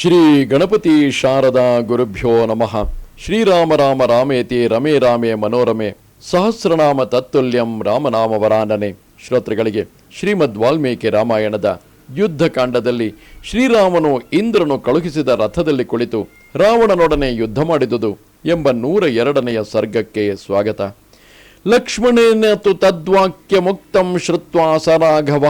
ಶ್ರೀ ಗಣಪತಿ ಶಾರದಾ ಗುರುಭ್ಯೋ ನಮಃ. ಶ್ರೀರಾಮ ರಾಮ ರಾಮೇತಿ ರಮೇ ರಾಮೇ ಮನೋರಮೆ. ಸಹಸ್ರನಾಮ ತತ್ತುಲ್ಯಂ ರಾಮನಾಮ ವರಾನನೆ ಶ್ರೋತೃಗಳಿಗೆ ಶ್ರೀಮದ್ ವಾಲ್ಮೀಕಿ ರಾಮಾಯಣದ ಯುದ್ಧಕಾಂಡದಲ್ಲಿ ಶ್ರೀರಾಮನು ಇಂದ್ರನು ಕಳುಹಿಸಿದ ರಥದಲ್ಲಿ ಕುಳಿತು ರಾವಣನೊಡನೆ ಯುದ್ಧ ಮಾಡಿದುದು ಎಂಬ ನೂರ ಎರಡನೆಯ ಸರ್ಗಕ್ಕೆ ಸ್ವಾಗತ. ಲಕ್ಷ್ಮಣೇನ ತು ತದ್ವಾಕ್ಯ ಮುಕ್ತಂ ಶ್ರುತ್ವಾ ಸ ರಾಘವ.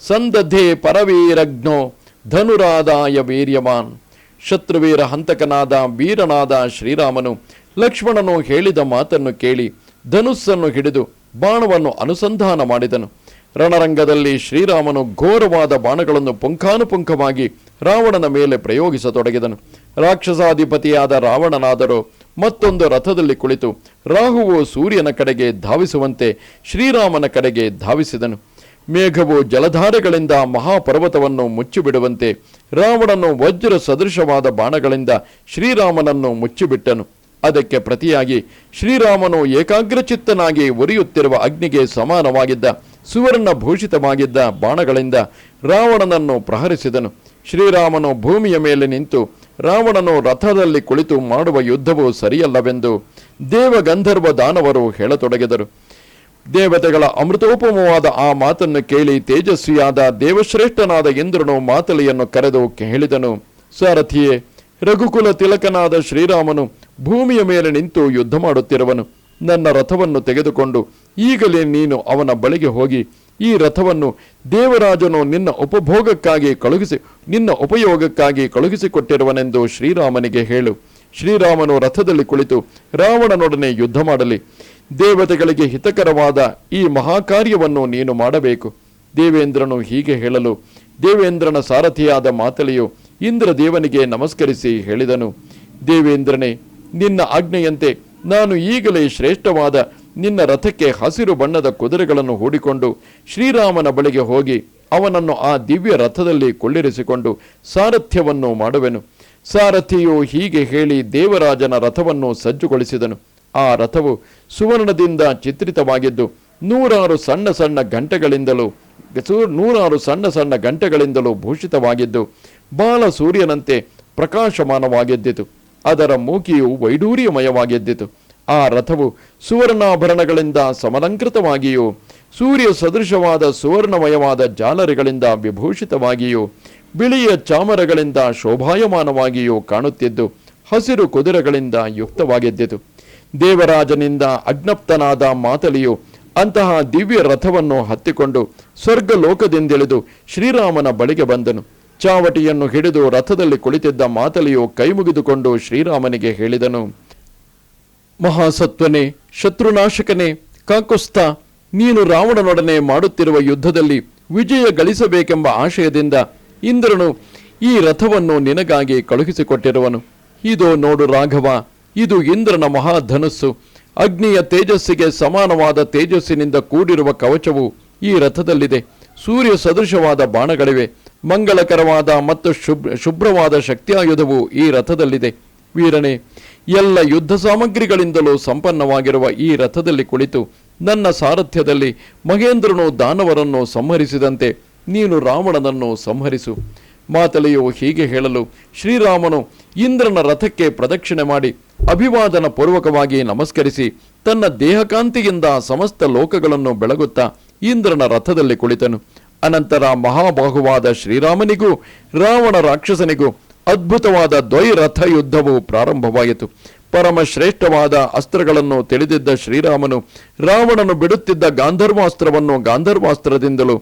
ಸಂದಧೆ ಪರವೀರಗ್ನೋ ಧನುರಾದಾಯ ವೀರ್ಯವಾನ್. ಶತ್ರುವೀರ ಹಂತಕನಾದ ವೀರನಾದ ಶ್ರೀರಾಮನು ಲಕ್ಷ್ಮಣನು ಹೇಳಿದ ಮಾತನ್ನು ಕೇಳಿ ಧನುಸ್ಸನ್ನು ಹಿಡಿದು ಬಾಣವನ್ನು ಅನುಸಂಧಾನ ಮಾಡಿದನು. ರಣರಂಗದಲ್ಲಿ ಶ್ರೀರಾಮನು ಘೋರವಾದ ಬಾಣಗಳನ್ನು ಪುಂಖಾನುಪುಂಖವಾಗಿ ರಾವಣನ ಮೇಲೆ ಪ್ರಯೋಗಿಸತೊಡಗಿದನು. ರಾಕ್ಷಸಾಧಿಪತಿಯಾದ ರಾವಣನಾದರೂ ಮತ್ತೊಂದು ರಥದಲ್ಲಿ ಕುಳಿತು ರಾಹುವು ಸೂರ್ಯನ ಕಡೆಗೆ ಧಾವಿಸುವಂತೆ ಶ್ರೀರಾಮನ ಕಡೆಗೆ ಧಾವಿಸಿದನು. ಮೇಘವು ಜಲಧಾರೆಗಳಿಂದ ಮಹಾಪರ್ವತವನ್ನು ಮುಚ್ಚಿಬಿಡುವಂತೆ ರಾವಣನು ವಜ್ರ ಸದೃಶವಾದ ಬಾಣಗಳಿಂದ ಶ್ರೀರಾಮನನ್ನು ಮುಚ್ಚಿಬಿಟ್ಟನು. ಅದಕ್ಕೆ ಪ್ರತಿಯಾಗಿ ಶ್ರೀರಾಮನು ಏಕಾಗ್ರಚಿತ್ತನಾಗಿ ಉರಿಯುತ್ತಿರುವ ಅಗ್ನಿಗೆ ಸಮಾನವಾಗಿದ್ದ ಸುವರ್ಣ ಭೂಷಿತವಾಗಿದ್ದ ಬಾಣಗಳಿಂದ ರಾವಣನನ್ನು ಪ್ರಹರಿಸಿದನು. ಶ್ರೀರಾಮನು ಭೂಮಿಯ ಮೇಲೆ ನಿಂತು ರಾವಣನು ರಥದಲ್ಲಿ ಕುಳಿತು ಮಾಡುವ ಯುದ್ಧವು ಸರಿಯಲ್ಲವೆಂದು ದೇವಗಂಧರ್ವ ದಾನವರು ಹೇಳತೊಡಗಿದರು. ದೇವತೆಗಳ ಅಮೃತೋಪಮವಾದ ಆ ಮಾತನ್ನು ಕೇಳಿ ತೇಜಸ್ವಿಯಾದ ದೇವಶ್ರೇಷ್ಠನಾದ ಇಂದ್ರನು ಮಾತಲೆಯನ್ನು ಕರೆದು ಹೇಳಿದನು ಸಾರಥಿಯೇ, ರಘುಕುಲ ತಿಲಕನಾದ ಶ್ರೀರಾಮನು ಭೂಮಿಯ ಮೇಲೆ ನಿಂತು ಯುದ್ಧ ಮಾಡುತ್ತಿರುವನು. ನನ್ನ ರಥವನ್ನು ತೆಗೆದುಕೊಂಡು ಈಗಲೇ ನೀನು ಅವನ ಬಳಿಗೆ ಹೋಗಿ, ಈ ರಥವನ್ನು ದೇವರಾಜನು ನಿನ್ನ ಉಪಭೋಗಕ್ಕಾಗಿ ಕಳುಹಿಸಿ, ನಿನ್ನ ಉಪಯೋಗಕ್ಕಾಗಿ ಕಳುಹಿಸಿಕೊಟ್ಟಿರುವನೆಂದು ಶ್ರೀರಾಮನಿಗೆ ಹೇಳು. ಶ್ರೀರಾಮನು ರಥದಲ್ಲಿ ಕುಳಿತು ರಾವಣನೊಡನೆ ಯುದ್ಧ ಮಾಡಲಿ ದೇವತೆಗಳಿಗೆ ಹಿತಕರವಾದ ಈ ಮಹಾಕಾರ್ಯವನ್ನು ನೀನು ಮಾಡಬೇಕು. ದೇವೇಂದ್ರನು ಹೀಗೆ ಹೇಳಲು, ದೇವೇಂದ್ರನ ಸಾರಥಿಯಾದ ಮಾತಲಿಯು ಇಂದ್ರದೇವನಿಗೆ ನಮಸ್ಕರಿಸಿ ಹೇಳಿದನು. ದೇವೇಂದ್ರನೇ, ನಿನ್ನ ಆಜ್ಞೆಯಂತೆ ನಾನು ಈಗಲೇ ಶ್ರೇಷ್ಠವಾದ ನಿನ್ನ ರಥಕ್ಕೆ ಹಸಿರು ಬಣ್ಣದ ಕುದುರೆಗಳನ್ನು ಹೂಡಿಕೊಂಡು ಶ್ರೀರಾಮನ ಬಳಿಗೆ ಹೋಗಿ ಅವನನ್ನು ಆ ದಿವ್ಯ ರಥದಲ್ಲಿ ಕೊಳ್ಳಿರಿಸಿಕೊಂಡು ಸಾರಥ್ಯವನ್ನು ಮಾಡುವೆನು. ಸಾರಥಿಯು ಹೀಗೆ ಹೇಳಿ ದೇವರಾಜನ ರಥವನ್ನು ಸಜ್ಜುಗೊಳಿಸಿದನು. ಆ ರಥವು ಸುವರ್ಣದಿಂದ ಚಿತ್ರಿತವಾಗಿದ್ದು ನೂರಾರು ಸಣ್ಣ ಸಣ್ಣ ಗಂಟೆಗಳಿಂದಲೂ ನೂರಾರು ಸಣ್ಣ ಸಣ್ಣ ಗಂಟೆಗಳಿಂದಲೂ ಭೂಷಿತವಾಗಿದ್ದು ಬಾಲ ಸೂರ್ಯನಂತೆ ಪ್ರಕಾಶಮಾನವಾಗಿದ್ದಿತು. ಅದರ ಮೂಕಿಯು ವೈಡೂರ್ಯಮಯವಾಗಿದ್ದಿತು. ಆ ರಥವು ಸುವರ್ಣಾಭರಣಗಳಿಂದ ಸಮಲಂಕೃತವಾಗಿಯೂ ಸೂರ್ಯ ಸದೃಶವಾದ ಸುವರ್ಣಮಯವಾದ ಜಾಲರಿಗಳಿಂದ ವಿಭೂಷಿತವಾಗಿಯೂ ಬಿಳಿಯ ಚಾಮರಗಳಿಂದ ಶೋಭಾಯಮಾನವಾಗಿಯೂ ಕಾಣುತ್ತಿದ್ದು ಹಸಿರು ಕುದುರೆಗಳಿಂದ ಯುಕ್ತವಾಗಿದ್ದಿತು. ದೇವರಾಜನಿಂದ ಅಜ್ಞಪ್ತನಾದ ಮಾತಲಿಯು ಅಂತಹ ದಿವ್ಯ ರಥವನ್ನು ಹತ್ತಿಕೊಂಡು ಸ್ವರ್ಗ ಲೋಕದಿಂದಿಳಿದು ಶ್ರೀರಾಮನ ಬಳಿಗೆ ಬಂದನು. ಚಾವಟಿಯನ್ನು ಹಿಡಿದು ರಥದಲ್ಲಿ ಕುಳಿತಿದ್ದ ಮಾತಲಿಯು ಕೈಮುಗಿದುಕೊಂಡು ಶ್ರೀರಾಮನಿಗೆ ಹೇಳಿದನು, ಮಹಾಸತ್ವನೇ, ಶತ್ರುನಾಶಕನೇ, ಕಾಕುಸ್ತ, ನೀನು ರಾವಣನೊಡನೆ ಮಾಡುತ್ತಿರುವ ಯುದ್ಧದಲ್ಲಿ ವಿಜಯ ಗಳಿಸಬೇಕೆಂಬ ಆಶಯದಿಂದ ಇಂದ್ರನು ಈ ರಥವನ್ನು ನಿನಗಾಗಿ ಕಳುಹಿಸಿಕೊಟ್ಟಿರುವನು. ಇದೋ ನೋಡು ರಾಘವ ಇದು ಇಂದ್ರನ ಮಹಾಧನಸ್ಸು. ಅಗ್ನಿಯ ತೇಜಸ್ಸಿಗೆ ಸಮಾನವಾದ ತೇಜಸ್ಸಿನಿಂದ ಕೂಡಿರುವ ಕವಚವು ಈ ರಥದಲ್ಲಿದೆ. ಸೂರ್ಯ ಸದೃಶವಾದ ಬಾಣಗಳಿವೆ. ಮಂಗಳಕರವಾದ ಮತ್ತು ಶುಭ್ರ, ಶುಭ್ರವಾದ ಶಕ್ತಿಯಾಯುಧವು ಈ ರಥದಲ್ಲಿದೆ. ವೀರನೇ, ಎಲ್ಲ ಯುದ್ಧ ಸಾಮಗ್ರಿಗಳಿಂದಲೂ ಸಂಪನ್ನವಾಗಿರುವ ಈ ರಥದಲ್ಲಿ ಕುಳಿತು ನನ್ನ ಸಾರಥ್ಯದಲ್ಲಿ ಮಹೇಂದ್ರನು ದಾನವರನ್ನು ಸಂಹರಿಸಿದಂತೆ ನೀನು ರಾವಣನನ್ನು ಸಂಹರಿಸು. ಮಾತಲೆಯು ಹೀಗೆ ಹೇಳಲು ಶ್ರೀರಾಮನು ಇಂದ್ರನ ರಥಕ್ಕೆ ಪ್ರದಕ್ಷಿಣೆ ಮಾಡಿ ಅಭಿವಾದನ ಪೂರ್ವಕವಾಗಿ ನಮಸ್ಕರಿಸಿ ತನ್ನ ದೇಹಕಾಂತಿಯಿಂದ ಸಮಸ್ತ ಲೋಕಗಳನ್ನು ಬೆಳಗುತ್ತಾ ಇಂದ್ರನ ರಥದಲ್ಲಿ ಕುಳಿತನು. ಅನಂತರ ಮಹಾಬಾಹುವಾದ ಶ್ರೀರಾಮನಿಗೂ, ರಾವಣ ರಾಕ್ಷಸನಿಗೂ ಅದ್ಭುತವಾದ ದ್ವೈರಥ ಯುದ್ಧವು ಪ್ರಾರಂಭವಾಯಿತು. ಪರಮ ಶ್ರೇಷ್ಠವಾದ ಅಸ್ತ್ರಗಳನ್ನು ತಿಳಿದಿದ್ದ ಶ್ರೀರಾಮನು ರಾವಣನು ಬಿಡುತ್ತಿದ್ದ ಗಾಂಧರ್ವಾಸ್ತ್ರವನ್ನು ಗಾಂಧರ್ವಾಸ್ತ್ರದಿಂದಲೂ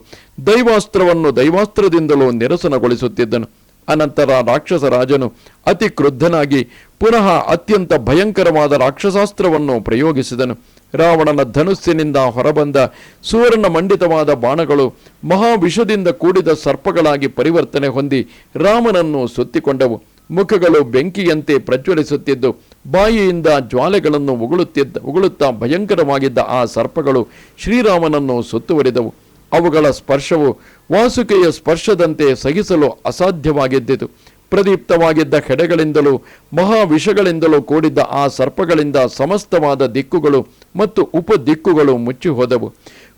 ದೈವಾಸ್ತ್ರವನ್ನು ದೈವಾಸ್ತ್ರದಿಂದಲೂ ನಿರಸನಗೊಳಿಸುತ್ತಿದ್ದನು. ಅನಂತರ ರಾಕ್ಷಸ ರಾಜನು ಅತಿ ಕ್ರುದ್ಧನಾಗಿ ಪುನಃ ಅತ್ಯಂತ ಭಯಂಕರವಾದ ರಾಕ್ಷಸಾಸ್ತ್ರವನ್ನು ಪ್ರಯೋಗಿಸಿದನು. ರಾವಣನ ಧನುಸ್ಸಿನಿಂದ ಹೊರಬಂದ ಸುವರ್ಣ ಮಂಡಿತವಾದ ಬಾಣಗಳು ಮಹಾವಿಷದಿಂದ ಕೂಡಿದ ಸರ್ಪಗಳಾಗಿ ಪರಿವರ್ತನೆ ಹೊಂದಿ ರಾಮನನ್ನು ಸುತ್ತಿಕೊಂಡವು. ಮುಖಗಳು ಬೆಂಕಿಯಂತೆ ಪ್ರಜ್ವಲಿಸುತ್ತಿದ್ದು, ಬಾಯಿಯಿಂದ ಜ್ವಾಲೆಗಳನ್ನು ಉಗುಳುತ್ತಿದ್ದ, ಉಗುಳುತ್ತಾ ಭಯಂಕರವಾಗಿದ್ದ ಆ ಸರ್ಪಗಳು ಶ್ರೀರಾಮನನ್ನು ಸುತ್ತುವರಿದವು. ಅವುಗಳ ಸ್ಪರ್ಶವು ವಾಸುಕೆಯ ಸ್ಪರ್ಶದಂತೆ ಸಹಿಸಲು ಅಸಾಧ್ಯವಾಗಿದ್ದಿತು. ಪ್ರದೀಪ್ತವಾಗಿದ್ದ ಹೆಡೆಗಳಿಂದಲೂ, ಮಹಾವಿಷಗಳಿಂದಲೂ ಕೂಡಿದ್ದ ಆ ಸರ್ಪಗಳಿಂದ ಸಮಸ್ತವಾದ ದಿಕ್ಕುಗಳು ಮತ್ತು ಉಪದಿಕ್ಕುಗಳು ಮುಚ್ಚಿ ಹೋದವು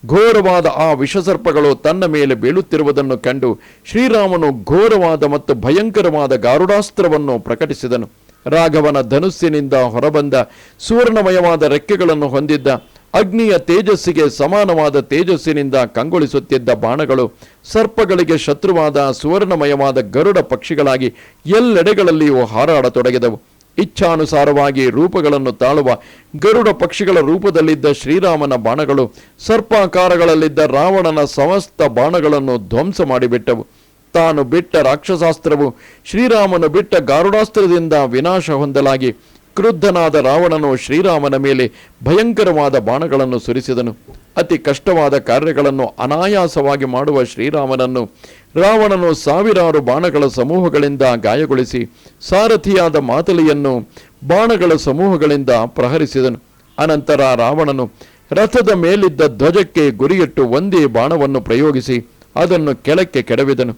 ಘೋರವಾದ ಆ ವಿಷಸರ್ಪಗಳು ತನ್ನ ಮೇಲೆ ಬೀಳುತ್ತಿರುವುದನ್ನು ಕಂಡು ಶ್ರೀರಾಮನು ಘೋರವಾದ ಮತ್ತು ಭಯಂಕರವಾದ ಗಾರುಡಾಸ್ತ್ರವನ್ನು ಪ್ರಕಟಿಸಿದನು. ರಾಘವನ ಧನುಸ್ಸಿನಿಂದ ಹೊರಬಂದ ಸುವರ್ಣಮಯವಾದ ರೆಕ್ಕೆಗಳನ್ನು ಹೊಂದಿದ್ದ ಅಗ್ನಿಯ ತೇಜಸ್ಸಿಗೆ ಸಮಾನವಾದ ತೇಜಸ್ಸಿನಿಂದ ಕಂಗೊಳಿಸುತ್ತಿದ್ದ ಬಾಣಗಳು ಸರ್ಪಗಳಿಗೆ ಶತ್ರುವಾದ, ಸುವರ್ಣಮಯವಾದ ಗರುಡ ಪಕ್ಷಿಗಳಾಗಿ ಎಲ್ಲೆಡೆಗಳಲ್ಲಿಯೂ ಹಾರಾಡತೊಡಗಿದವು. ಇಚ್ಛಾನುಸಾರವಾಗಿ ರೂಪಗಳನ್ನು ತಾಳುವ ಗರುಡ ಪಕ್ಷಿಗಳ ರೂಪದಲ್ಲಿದ್ದ ಶ್ರೀರಾಮನ ಬಾಣಗಳು ಸರ್ಪಾಕಾರಗಳಲ್ಲಿದ್ದ ರಾವಣನ ಸಮಸ್ತ ಬಾಣಗಳನ್ನು ಧ್ವಂಸ ಮಾಡಿಬಿಟ್ಟವು. ತಾನು ಬಿಟ್ಟ ರಾಕ್ಷಸಾಸ್ತ್ರವು ಶ್ರೀರಾಮನು ಬಿಟ್ಟ ಗಾರುಡಾಸ್ತ್ರದಿಂದ ವಿನಾಶ ಹೊಂದಲಾಗಿ ಕ್ರುದ್ಧನಾದ ರಾವಣನು ಶ್ರೀರಾಮನ ಮೇಲೆ ಭಯಂಕರವಾದ ಬಾಣಗಳನ್ನು ಸುರಿಸಿದನು. ಅತಿ ಕಷ್ಟವಾದ ಕಾರ್ಯಗಳನ್ನು ಅನಾಯಾಸವಾಗಿ ಮಾಡುವ ಶ್ರೀರಾಮನನ್ನು ರಾವಣನು ಸಾವಿರಾರು ಬಾಣಗಳ ಸಮೂಹಗಳಿಂದ ಗಾಯಗೊಳಿಸಿ ಸಾರಥಿಯಾದ ಮಾತಲಿಯನ್ನು ಬಾಣಗಳ ಸಮೂಹಗಳಿಂದ ಪ್ರಹರಿಸಿದನು. ಅನಂತರ ರಾವಣನು ರಥದ ಮೇಲಿದ್ದ ಧ್ವಜಕ್ಕೆ ಗುರಿಯಿಟ್ಟು ಒಂದೇ ಬಾಣವನ್ನು ಪ್ರಯೋಗಿಸಿ ಅದನ್ನು ಕೆಳಕ್ಕೆ ಕೆಡವಿದನು.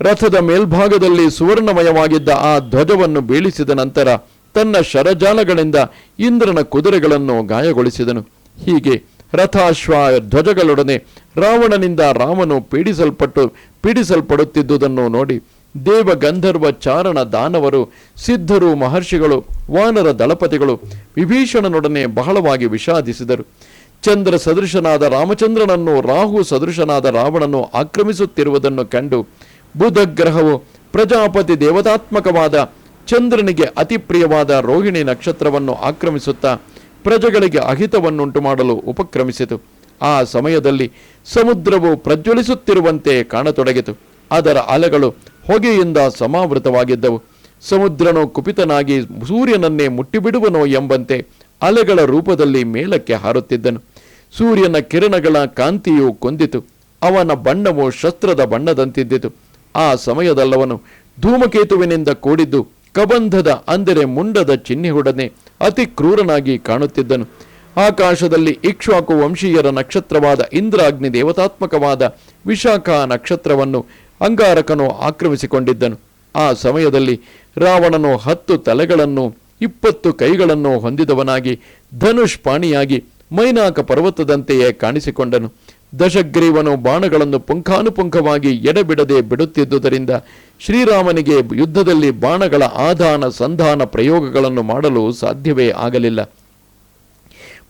ರಥದ ಮೇಲ್ಭಾಗದಲ್ಲಿ ಸುವರ್ಣಮಯವಾಗಿದ್ದ ಆ ಧ್ವಜವನ್ನು ಬೀಳಿಸಿದ ನಂತರ ತನ್ನ ಶರಜಾಲಗಳಿಂದ ಇಂದ್ರನ ಕುದುರೆಗಳನ್ನು ಗಾಯಗೊಳಿಸಿದನು. ಹೀಗೆ ರಥಾಶ್ವ ಧ್ವಜಗಳೊಡನೆ ರಾವಣನಿಂದ ರಾಮನು ಪೀಡಿಸಲ್ಪಟ್ಟು ಪೀಡಿಸಲ್ಪಡುತ್ತಿದ್ದುದನ್ನು ನೋಡಿ ದೇವ ಗಂಧರ್ವ ಚಾರಣ ದಾನವರು, ಸಿದ್ಧರು, ಮಹರ್ಷಿಗಳು, ವಾನರ ದಳಪತಿಗಳು ವಿಭೀಷಣನೊಡನೆ ಬಹಳವಾಗಿ ವಿಷಾದಿಸಿದರು. ಚಂದ್ರ ಸದೃಶನಾದ ರಾಮಚಂದ್ರನನ್ನು, ರಾಹು ಸದೃಶನಾದ ರಾವಣನು ಆಕ್ರಮಿಸುತ್ತಿರುವುದನ್ನು ಕಂಡು ಬುಧ ಗ್ರಹವು ಪ್ರಜಾಪತಿ ದೇವತಾತ್ಮಕವಾದ ಚಂದ್ರನಿಗೆ ಅತಿ ಪ್ರಿಯವಾದ ರೋಹಿಣಿ ನಕ್ಷತ್ರವನ್ನು ಆಕ್ರಮಿಸುತ್ತಾ ಪ್ರಜೆಗಳಿಗೆ ಅಹಿತವನ್ನುಂಟು ಮಾಡಲು ಉಪಕ್ರಮಿಸಿತು. ಆ ಸಮಯದಲ್ಲಿ ಸಮುದ್ರವು ಪ್ರಜ್ವಲಿಸುತ್ತಿರುವಂತೆ ಕಾಣತೊಡಗಿತು. ಅದರ ಅಲೆಗಳು ಹೊಗೆಯಿಂದ ಸಮಾವೃತವಾಗಿದ್ದವು. ಸಮುದ್ರನು ಕುಪಿತನಾಗಿ ಸೂರ್ಯನನ್ನೇ ಮುಟ್ಟಿಬಿಡುವನೋ ಎಂಬಂತೆ ಅಲೆಗಳ ರೂಪದಲ್ಲಿ ಮೇಲಕ್ಕೆ ಹಾರುತ್ತಿದ್ದನು. ಸೂರ್ಯನ ಕಿರಣಗಳ ಕಾಂತಿಯು ಕೊಂದಿತು. ಅವನ ಬಣ್ಣವು ಶಸ್ತ್ರದ ಬಣ್ಣದಂತಿದ್ದಿತು. ಆ ಸಮಯದಲ್ಲವನು ಧೂಮಕೇತುವಿನಿಂದ ಕೂಡಿದ್ದು ಕಬಂಧದ, ಅಂದರೆ ಮುಂಡದ ಚಿಹ್ನೆಯೊಡನೆ ಅತಿ ಕ್ರೂರನಾಗಿ ಕಾಣುತ್ತಿದ್ದನು. ಆಕಾಶದಲ್ಲಿ ಇಕ್ಷ್ವಾಕು ವಂಶೀಯರ ನಕ್ಷತ್ರವಾದ ಇಂದ್ರಾಗ್ನಿ ದೇವತಾತ್ಮಕವಾದ ವಿಶಾಖ ನಕ್ಷತ್ರವನ್ನು ಅಂಗಾರಕನು ಆಕ್ರಮಿಸಿಕೊಂಡಿದ್ದನು. ಆ ಸಮಯದಲ್ಲಿ ರಾವಣನು ಹತ್ತು ತಲೆಗಳನ್ನು, ಇಪ್ಪತ್ತು ಕೈಗಳನ್ನು ಹೊಂದಿದವನಾಗಿ ಧನುಷ್ ಪಾಣಿಯಾಗಿ ಮೈನಾಕ ಪರ್ವತದಂತೆಯೇ ಕಾಣಿಸಿಕೊಂಡನು. ದಶಗ್ರೀವನು ಬಾಣಗಳನ್ನು ಪುಂಖಾನುಪುಂಖವಾಗಿ ಎಡೆಬಿಡದೆ ಬಿಡುತ್ತಿದ್ದುದರಿಂದ ಶ್ರೀರಾಮನಿಗೆ ಯುದ್ಧದಲ್ಲಿ ಬಾಣಗಳ ಆಧಾನ ಸಂಧಾನ ಪ್ರಯೋಗಗಳನ್ನು ಮಾಡಲು ಸಾಧ್ಯವೇ ಆಗಲಿಲ್ಲ.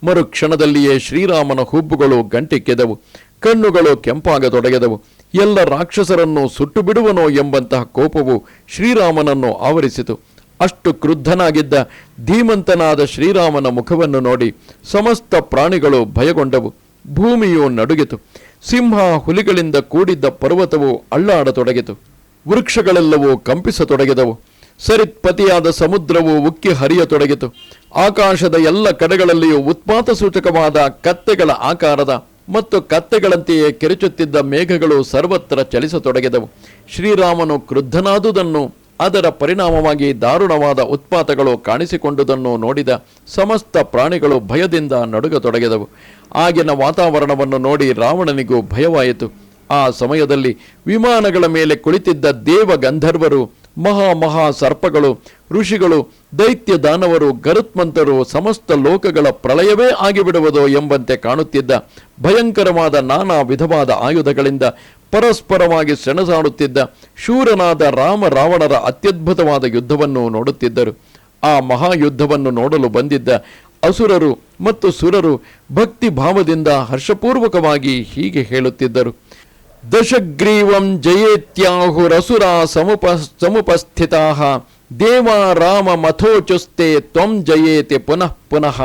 ಮರುಕ್ಷಣದಲ್ಲಿಯೇ ಶ್ರೀರಾಮನ ಹುಬ್ಬುಗಳು ಗಂಟೆಕ್ಕೆದವು ಕಣ್ಣುಗಳು ಕೆಂಪಾಗತೊಡಗಿದವು. ಎಲ್ಲ ರಾಕ್ಷಸರನ್ನು ಸುಟ್ಟು ಬಿಡುವನೋ ಎಂಬಂತಹ ಕೋಪವು ಶ್ರೀರಾಮನನ್ನು ಆವರಿಸಿತು. ಅಷ್ಟು ಕ್ರುದ್ಧನಾಗಿದ್ದ ಧೀಮಂತನಾದ ಶ್ರೀರಾಮನ ಮುಖವನ್ನು ನೋಡಿ ಸಮಸ್ತ ಪ್ರಾಣಿಗಳು ಭಯಗೊಂಡವು. ಭೂಮಿಯು ನಡುಗಿತು. ಸಿಂಹ ಹುಲಿಗಳಿಂದ ಕೂಡಿದ್ದ ಪರ್ವತವು ಅಳ್ಳಾಡತೊಡಗಿತು. ವೃಕ್ಷಗಳೆಲ್ಲವೂ ಕಂಪಿಸತೊಡಗಿದವು. ಸರಿತ್ಪತಿಯಾದ ಸಮುದ್ರವು ಉಕ್ಕಿ ಹರಿಯತೊಡಗಿತು. ಆಕಾಶದ ಎಲ್ಲ ಕಡೆಗಳಲ್ಲಿಯೂ ಉತ್ಪಾತ ಸೂಚಕವಾದ ಕತ್ತೆಗಳ ಆಕಾರದ ಮತ್ತು ಕತ್ತೆಗಳಂತೆಯೇ ಕೆರೆಚುತ್ತಿದ್ದ ಮೇಘಗಳು ಸರ್ವತ್ರ ಚಲಿಸತೊಡಗಿದವು. ಶ್ರೀರಾಮನು ಕ್ರುದ್ಧನಾದುದನ್ನು, ಅದರ ಪರಿಣಾಮವಾಗಿ ದಾರುಣವಾದ ಉತ್ಪಾತಗಳು ಕಾಣಿಸಿಕೊಂಡುದನ್ನು ನೋಡಿದ ಸಮಸ್ತ ಪ್ರಾಣಿಗಳು ಭಯದಿಂದ ನಡುಗತೊಡಗಿದವು. ಆಗಿನ ವಾತಾವರಣವನ್ನು ನೋಡಿ ರಾವಣನಿಗೂ ಭಯವಾಯಿತು. ಆ ಸಮಯದಲ್ಲಿ ವಿಮಾನಗಳ ಮೇಲೆ ಕುಳಿತಿದ್ದ ದೇವ ಗಂಧರ್ವರು ಮಹಾ ಮಹಾ ಸರ್ಪಗಳು ಋಷಿಗಳು ದೈತ್ಯ ದಾನವರು ಗರುತ್ಮಂತರು, ಸಮಸ್ತ ಲೋಕಗಳ ಪ್ರಳಯವೇ ಆಗಿಬಿಡುವುದು ಎಂಬಂತೆ ಕಾಣುತ್ತಿದ್ದ ಭಯಂಕರವಾದ ನಾನಾ ವಿಧವಾದ ಆಯುಧಗಳಿಂದ ಪರಸ್ಪರವಾಗಿ ಸೆಣಸಾಡುತ್ತಿದ್ದ ಶೂರನಾದ ರಾಮ ರಾವಣರ ಅತ್ಯದ್ಭುತವಾದ ಯುದ್ಧವನ್ನು ನೋಡುತ್ತಿದ್ದರು. ಆ ಮಹಾಯುದ್ಧವನ್ನು ನೋಡಲು ಬಂದಿದ್ದ ಅಸುರರು ಮತ್ತು ಸುರರು ಭಕ್ತಿ ಭಾವದಿಂದ ಹರ್ಷಪೂರ್ವಕವಾಗಿ ಹೀಗೆ ಹೇಳುತ್ತಿದ್ದರು. ದಶಗ್ರೀವಂ ಜಯೇತ್ಯಾಹುರಸುರ ಸಮುಪ ಸಮುಪಸ್ಥಿತಾ ದೇವ ರಾಮ ಮಥೋಚುಸ್ತೆ ತ್ವಂ ಜಯೇತೆ ಪುನಃ ಪುನಃ.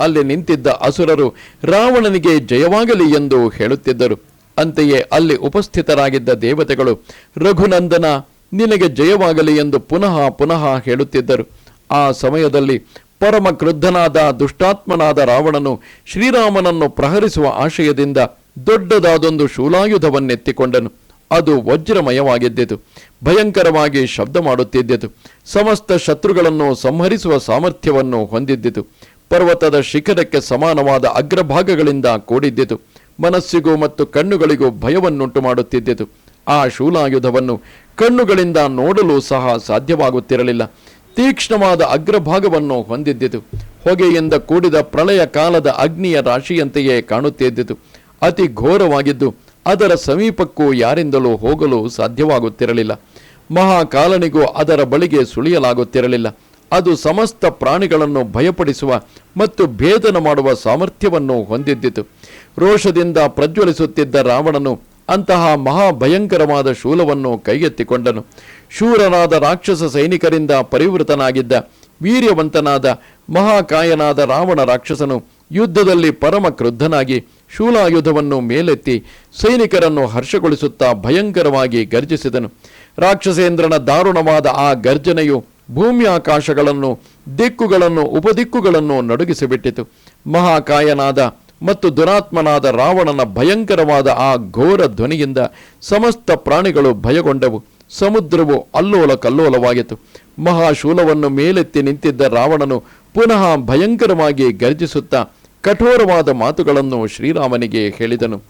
ಅಲ್ಲಿ ನಿಂತಿದ್ದ ಅಸುರರು ರಾವಣನಿಗೆ ಜಯವಾಗಲಿ ಎಂದು ಹೇಳುತ್ತಿದ್ದರು. ಅಂತೆಯೇ ಅಲ್ಲಿ ಉಪಸ್ಥಿತರಾಗಿದ್ದ ದೇವತೆಗಳು ರಘುನಂದನ ನಿನಗೆ ಜಯವಾಗಲಿ ಎಂದು ಪುನಃ ಪುನಃ ಹೇಳುತ್ತಿದ್ದರು. ಆ ಸಮಯದಲ್ಲಿ ಪರಮ ಕ್ರುದ್ಧನಾದ ದುಷ್ಟಾತ್ಮನಾದ ರಾವಣನು ಶ್ರೀರಾಮನನ್ನು ಪ್ರಹರಿಸುವ ಆಶಯದಿಂದ ದೊಡ್ಡದಾದೊಂದು ಶೂಲಾಯುಧವನ್ನೆತ್ತಿಕೊಂಡನು. ಅದು ವಜ್ರಮಯವಾಗಿದ್ದಿತು ಭಯಂಕರವಾಗಿ ಶಬ್ದ ಮಾಡುತ್ತಿದ್ದಿತು ಸಮಸ್ತ ಶತ್ರುಗಳನ್ನು ಸಂಹರಿಸುವ ಸಾಮರ್ಥ್ಯವನ್ನು ಹೊಂದಿದ್ದಿತು ಪರ್ವತದ ಶಿಖರಕ್ಕೆ ಸಮಾನವಾದ ಅಗ್ರಭಾಗಗಳಿಂದ ಕೂಡಿದ್ದಿತು ಮನಸ್ಸಿಗೂ ಮತ್ತು ಕಣ್ಣುಗಳಿಗೂ ಭಯವನ್ನುಂಟು ಮಾಡುತ್ತಿದ್ದಿತು ಆ ಶೂಲಾಯುಧವನ್ನು ಕಣ್ಣುಗಳಿಂದ ನೋಡಲು ಸಹ ಸಾಧ್ಯವಾಗುತ್ತಿರಲಿಲ್ಲ. ತೀಕ್ಷ್ಣವಾದ ಅಗ್ರಭಾಗವನ್ನು ಹೊಂದಿದ್ದಿತು. ಹೊಗೆಯಿಂದ ಕೂಡಿದ ಪ್ರಳಯ ಕಾಲದ ಅಗ್ನಿಯ ರಾಶಿಯಂತೆಯೇ ಕಾಣುತ್ತಿದ್ದಿತು. ಅತಿ ಘೋರವಾಗಿದ್ದು, ಅದರ ಸಮೀಪಕ್ಕೂ ಯಾರಿಂದಲೂ ಹೋಗಲು ಸಾಧ್ಯವಾಗುತ್ತಿರಲಿಲ್ಲ. ಮಹಾಕಾಲನಿಗೂ ಅದರ ಬಳಿಗೆ ಸುಳಿಯಲಾಗುತ್ತಿರಲಿಲ್ಲ. ಅದು ಸಮಸ್ತ ಪ್ರಾಣಿಗಳನ್ನು ಭಯಪಡಿಸುವ ಮತ್ತು ಭೇದನ ಮಾಡುವ ಸಾಮರ್ಥ್ಯವನ್ನು ಹೊಂದಿದ್ದಿತು. ರೋಷದಿಂದ ಪ್ರಜ್ವಲಿಸುತ್ತಿದ್ದ ರಾವಣನು ಅಂತಹ ಮಹಾಭಯಂಕರವಾದ ಶೂಲವನ್ನು ಕೈಗೆತ್ತಿಕೊಂಡನು. ಶೂರನಾದ ರಾಕ್ಷಸ ಸೈನಿಕರಿಂದ ಪರಿವೃತನಾಗಿದ್ದ ವೀರ್ಯವಂತನಾದ ಮಹಾಕಾಯನಾದ ರಾವಣ ರಾಕ್ಷಸನು ಯುದ್ಧದಲ್ಲಿ ಪರಮ ಕ್ರುದ್ಧನಾಗಿ ಶೂಲಾಯುಧವನ್ನು ಮೇಲೆತ್ತಿ ಸೈನಿಕರನ್ನು ಹರ್ಷಗೊಳಿಸುತ್ತಾ ಭಯಂಕರವಾಗಿ ಗರ್ಜಿಸಿದನು. ರಾಕ್ಷಸೇಂದ್ರನ ದಾರುಣವಾದ ಆ ಗರ್ಜನೆಯು ಭೂಮ್ಯಾಕಾಶಗಳನ್ನು, ದಿಕ್ಕುಗಳನ್ನು, ಉಪದಿಕ್ಕುಗಳನ್ನು ನಡುಗಿಸಿಬಿಟ್ಟಿತು. ಮಹಾಕಾಯನಾದ ಮತ್ತು ದುರಾತ್ಮನಾದ ರಾವಣನ ಭಯಂಕರವಾದ ಆ ಘೋರ ಧ್ವನಿಯಿಂದ ಸಮಸ್ತ ಪ್ರಾಣಿಗಳು ಭಯಗೊಂಡವು. ಸಮುದ್ರವು ಅಲ್ಲೋಲ ಕಲ್ಲೋಲವಾಯಿತು ಮಹಾಶೂಲವನ್ನು ಮೇಲೆತ್ತಿ ನಿಂತಿದ್ದ ರಾವಣನು ಪುನಃ ಭಯಂಕರವಾಗಿ ಗರ್ಜಿಸುತ್ತಾ ಕಠೋರವಾದ ಮಾತುಗಳನ್ನು ಶ್ರೀರಾಮನಿಗೆ ಹೇಳಿದನು.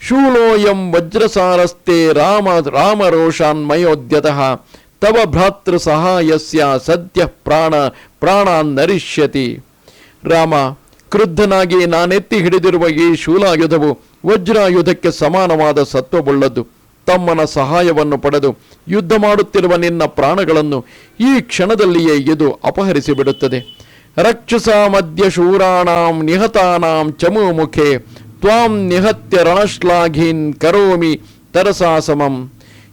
ಶೂಲೋಯಂ ವಜ್ರಸಾರಸ್ತೆ ರಾಮ ರಾಮರೋಷಾನ್ಮಯೋದ್ಯತಃ ತವ ಭ್ರಾತೃ ಸಹಾಯಸ್ಯ ಸದ್ಯ ಪ್ರಾಣ ಪ್ರಾಣಾನ್ನರಿಷ್ಯತಿ. ರಾಮ ಕ್ರುದ್ಧನಾಗಿ ನಾನೆತ್ತಿ ಹಿಡಿದಿರುವ ಈ ಶೂಲಾಯುಧವು ವಜ್ರಾಯುಧಕ್ಕೆ ಸಮಾನವಾದ ಸತ್ವವುಳ್ಳದ್ದು. ತಮ್ಮನ ಸಹಾಯವನ್ನು ಪಡೆದು ಯುದ್ಧ ಮಾಡುತ್ತಿರುವ ನಿನ್ನ ಪ್ರಾಣಗಳನ್ನು ಈ ಕ್ಷಣದಲ್ಲಿಯೇ ಇದು ಅಪಹರಿಸಿ ಬಿಡುತ್ತದೆ ರಕ್ಷಸ ಮಧ್ಯ ಶೂರಾಣಾಂ ನಿಹತಾನಾಂ ಚಮುಮುಖೆ, ತ್ವಾಂ ನಿಹತ್ಯ ರಣಶ್ಲಾಘೀನ್ ಕರೋಮಿ ತರಸಾಸಮಂ.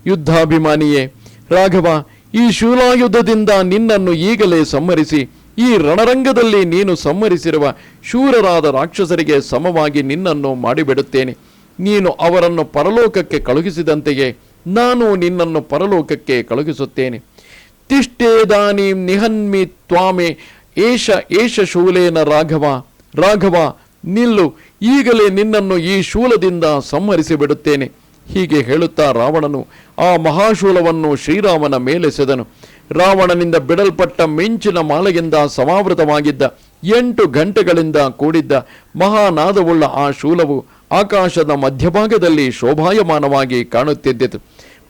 ಯುದ್ಧಾಭಿಮಾನಿಯೇ, ರಾಘವ, ಈ ಶೂಲಾಯುಧದಿಂದ ನಿನ್ನನ್ನು ಈಗಲೇ ಸಂಹರಿಸಿ ಈ ರಣರಂಗದಲ್ಲಿ ನೀನು ಸಂಹರಿಸಿರುವ ಶೂರರಾದ ರಾಕ್ಷಸರಿಗೆ ಸಮವಾಗಿ ನಿನ್ನನ್ನು ಮಾಡಿಬಿಡುತ್ತೇನೆ. ನೀನು ಅವರನ್ನು ಪರಲೋಕಕ್ಕೆ ಕಳುಹಿಸಿದಂತೆಯೇ ನಾನು ನಿನ್ನನ್ನು ಪರಲೋಕಕ್ಕೆ ಕಳುಹಿಸುತ್ತೇನೆ. ತಿಷ್ಟೇದಾನಿ ನಿಹನ್ಮಿ ತ್ವಾಮೆ ಏಷ ಏಷ ಶೂಲೇನ ರಾಘವ ರಾಘವ, ನಿಲ್ಲು, ಈಗಲೇ ನಿನ್ನನ್ನು ಈ ಶೂಲದಿಂದ ಸಂಹರಿಸಿ ಬಿಡುತ್ತೇನೆ ಹೀಗೆ ಹೇಳುತ್ತಾ ರಾವಣನು ಆ ಮಹಾಶೂಲವನ್ನು ಶ್ರೀರಾಮನ ಮೇಲೆಸೆದನು ರಾವಣನಿಂದ ಬಿಡಲ್ಪಟ್ಟ ಮಿಂಚಿನ ಮಾಲೆಯಿಂದ ಸಮಾವೃತವಾಗಿದ್ದ ಎಂಟು ಗಂಟೆಗಳಿಂದ ಕೂಡಿದ್ದ ಮಹಾನಾದವುಳ್ಳ ಆ ಶೂಲವು ಆಕಾಶದ ಮಧ್ಯಭಾಗದಲ್ಲಿ ಶೋಭಾಯಮಾನವಾಗಿ ಕಾಣುತ್ತಿದ್ದಿತು.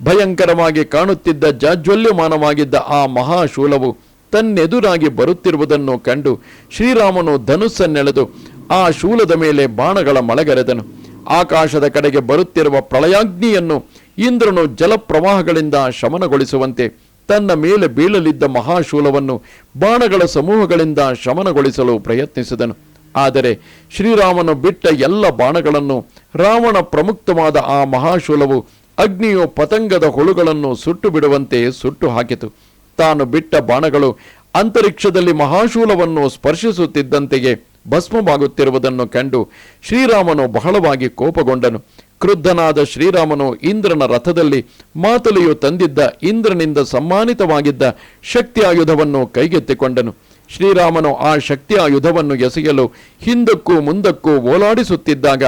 ಭಯಂಕರವಾಗಿ ಕಾಣುತ್ತಿದ್ದ ಜಾಜ್ವಲ್ಯಮಾನವಾಗಿದ್ದ ಆ ಮಹಾಶೂಲವು ತನ್ನೆದುರಾಗಿ ಬರುತ್ತಿರುವುದನ್ನು ಕಂಡು ಶ್ರೀರಾಮನು ಧನುಸ್ಸನ್ನೆಳೆದು ಆ ಶೂಲದ ಮೇಲೆ ಬಾಣಗಳ ಮಳೆಗರೆದನು. ಆಕಾಶದ ಕಡೆಗೆ ಬರುತ್ತಿರುವ ಪ್ರಳಯಾಗ್ನಿಯನ್ನು ಇಂದ್ರನು ಜಲಪ್ರವಾಹಗಳಿಂದ ಶಮನಗೊಳಿಸುವಂತೆ ತನ್ನ ಮೇಲೆ ಬೀಳಲಿದ್ದ ಮಹಾಶೂಲವನ್ನು ಬಾಣಗಳ ಸಮೂಹಗಳಿಂದ ಶಮನಗೊಳಿಸಲು ಪ್ರಯತ್ನಿಸಿದನು. ಆದರೆ ಶ್ರೀರಾಮನು ಬಿಟ್ಟ ಎಲ್ಲ ಬಾಣಗಳನ್ನು, ರಾವಣ ಪ್ರಮುಕ್ತವಾದ ಆ ಮಹಾಶೂಲವು ಅಗ್ನಿಯು ಪತಂಗದ ಹುಳುಗಳನ್ನು ಸುಟ್ಟು ಬಿಡುವಂತೆ ಸುಟ್ಟು ಹಾಕಿತು ತಾನು ಬಿಟ್ಟ ಬಾಣಗಳು ಅಂತರಿಕ್ಷದಲ್ಲಿ ಮಹಾಶೂಲವನ್ನು ಸ್ಪರ್ಶಿಸುತ್ತಿದ್ದಂತೆಯೇ ಭಸ್ಮವಾಗುತ್ತಿರುವುದನ್ನು ಕಂಡು ಶ್ರೀರಾಮನು ಬಹಳವಾಗಿ ಕೋಪಗೊಂಡನು. ಕ್ರುದ್ಧನಾದ ಶ್ರೀರಾಮನು ಇಂದ್ರನ ರಥದಲ್ಲಿ ಮಾತಲೆಯು ತಂದಿದ್ದ ಇಂದ್ರನಿಂದ ಸಮ್ಮಾನಿತವಾಗಿದ್ದ ಶಕ್ತಿ ಆಯುಧವನ್ನು ಕೈಗೆತ್ತಿಕೊಂಡನು. ಶ್ರೀರಾಮನು ಆ ಶಕ್ತಿ ಆಯುಧವನ್ನು ಎಸೆಯಲು ಹಿಂದಕ್ಕೂ ಮುಂದಕ್ಕೂ ಓಲಾಡಿಸುತ್ತಿದ್ದಾಗ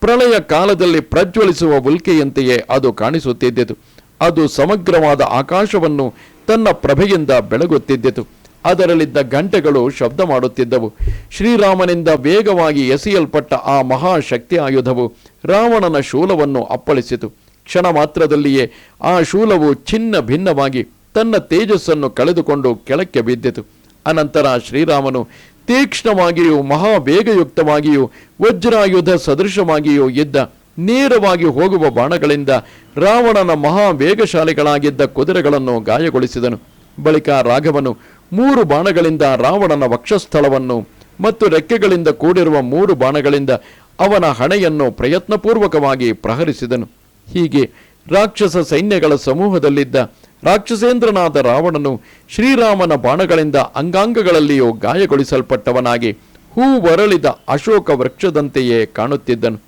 ಪ್ರಳಯ ಕಾಲದಲ್ಲಿ ಪ್ರಜ್ವಲಿಸುವ ಉಲ್ಕೆಯಂತೆಯೇ ಅದು ಕಾಣಿಸುತ್ತಿದ್ದಿತು ಅದು ಸಮಗ್ರವಾದ ಆಕಾಶವನ್ನು ತನ್ನ ಪ್ರಭೆಯಿಂದ ಬೆಳಗುತ್ತಿದ್ದಿತು ಅದರಲ್ಲಿದ್ದ ಗಂಟೆಗಳು ಶಬ್ದ ಮಾಡುತ್ತಿದ್ದವು. ಶ್ರೀರಾಮನಿಂದ ವೇಗವಾಗಿ ಎಸೆಯಲ್ಪಟ್ಟ ಆ ಮಹಾಶಕ್ತಿ ಆಯುಧವು ರಾವಣನ ಶೂಲವನ್ನು ಅಪ್ಪಳಿಸಿತು. ಕ್ಷಣ ಮಾತ್ರದಲ್ಲಿಯೇ ಆ ಶೂಲವು ಚಿನ್ನ ಭಿನ್ನವಾಗಿ ತನ್ನ ತೇಜಸ್ಸನ್ನು ಕಳೆದುಕೊಂಡು ಕೆಳಕ್ಕೆ ಬಿದ್ದಿತು. ಅನಂತರ ಶ್ರೀರಾಮನು ತೀಕ್ಷ್ಣವಾಗಿಯೂ ಮಹಾವೇಗಯುಕ್ತವಾಗಿಯೂ ವಜ್ರಾಯುಧ ಸದೃಶವಾಗಿಯೂ ಇದ್ದ ನೇರವಾಗಿ ಹೋಗುವ ಬಾಣಗಳಿಂದ ರಾವಣನ ಮಹಾವೇಗಶಾಲಿಗಳಾಗಿದ್ದ ಕುದುರೆಗಳನ್ನು ಗಾಯಗೊಳಿಸಿದನು. ಬಳಿಕ ರಾಘವನು ಮೂರು ಬಾಣಗಳಿಂದ ರಾವಣನ ವಕ್ಷಸ್ಥಳವನ್ನು ಮತ್ತು ರೆಕ್ಕೆಗಳಿಂದ ಕೂಡಿರುವ ಮೂರು ಬಾಣಗಳಿಂದ ಅವನ ಹಣೆಯನ್ನು ಪ್ರಯತ್ನಪೂರ್ವಕವಾಗಿ ಪ್ರಹರಿಸಿದನು. ಹೀಗೆ ರಾಕ್ಷಸ ಸೈನ್ಯಗಳ ಸಮೂಹದಲ್ಲಿದ್ದ ರಾಕ್ಷಸೇಂದ್ರನಾದ ರಾವಣನು ಶ್ರೀರಾಮನ ಬಾಣಗಳಿಂದ ಅಂಗಾಂಗಗಳಲ್ಲಿಯೂ ಗಾಯಗೊಳಿಸಲ್ಪಟ್ಟವನಾಗಿ ಹೂವರಳಿದ ಅಶೋಕ ವೃಕ್ಷದಂತೆಯೇ ಕಾಣುತ್ತಿದ್ದನು.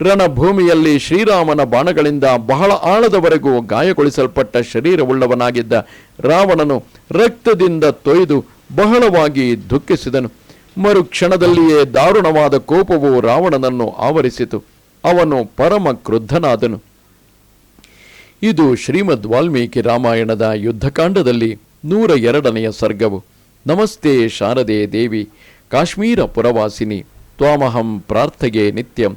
ರಣಭೂಮಿಯಲ್ಲಿ ಶ್ರೀರಾಮನ ಬಾಣಗಳಿಂದ ಬಹಳ ಆಳದವರೆಗೂ ಗಾಯಗೊಳಿಸಲ್ಪಟ್ಟ ಶರೀರವುಳ್ಳವನಾಗಿದ್ದ ರಾವಣನು ರಕ್ತದಿಂದ ತೊಯ್ದು ಬಹಳವಾಗಿ ದುಃಖಿಸಿದನು. ಮರುಕ್ಷಣದಲ್ಲಿಯೇ ದಾರುಣವಾದ ಕೋಪವು ರಾವಣನನ್ನು ಆವರಿಸಿತು. ಅವನು ಪರಮ ಕ್ರುದ್ಧನಾದನು. ಇದು ಶ್ರೀಮದ್ ವಾಲ್ಮೀಕಿ ರಾಮಾಯಣದ ಯುದ್ಧಕಾಂಡದಲ್ಲಿ ನೂರ ಎರಡನೆಯ ಸರ್ಗವು. ನಮಸ್ತೆ ಶಾರದೆ ದೇವಿ, ಕಾಶ್ಮೀರ ಪುರವಾಸಿನಿ, ತ್ವಾಮಹಂ ಪ್ರಾರ್ಥಗೆ ನಿತ್ಯಂ.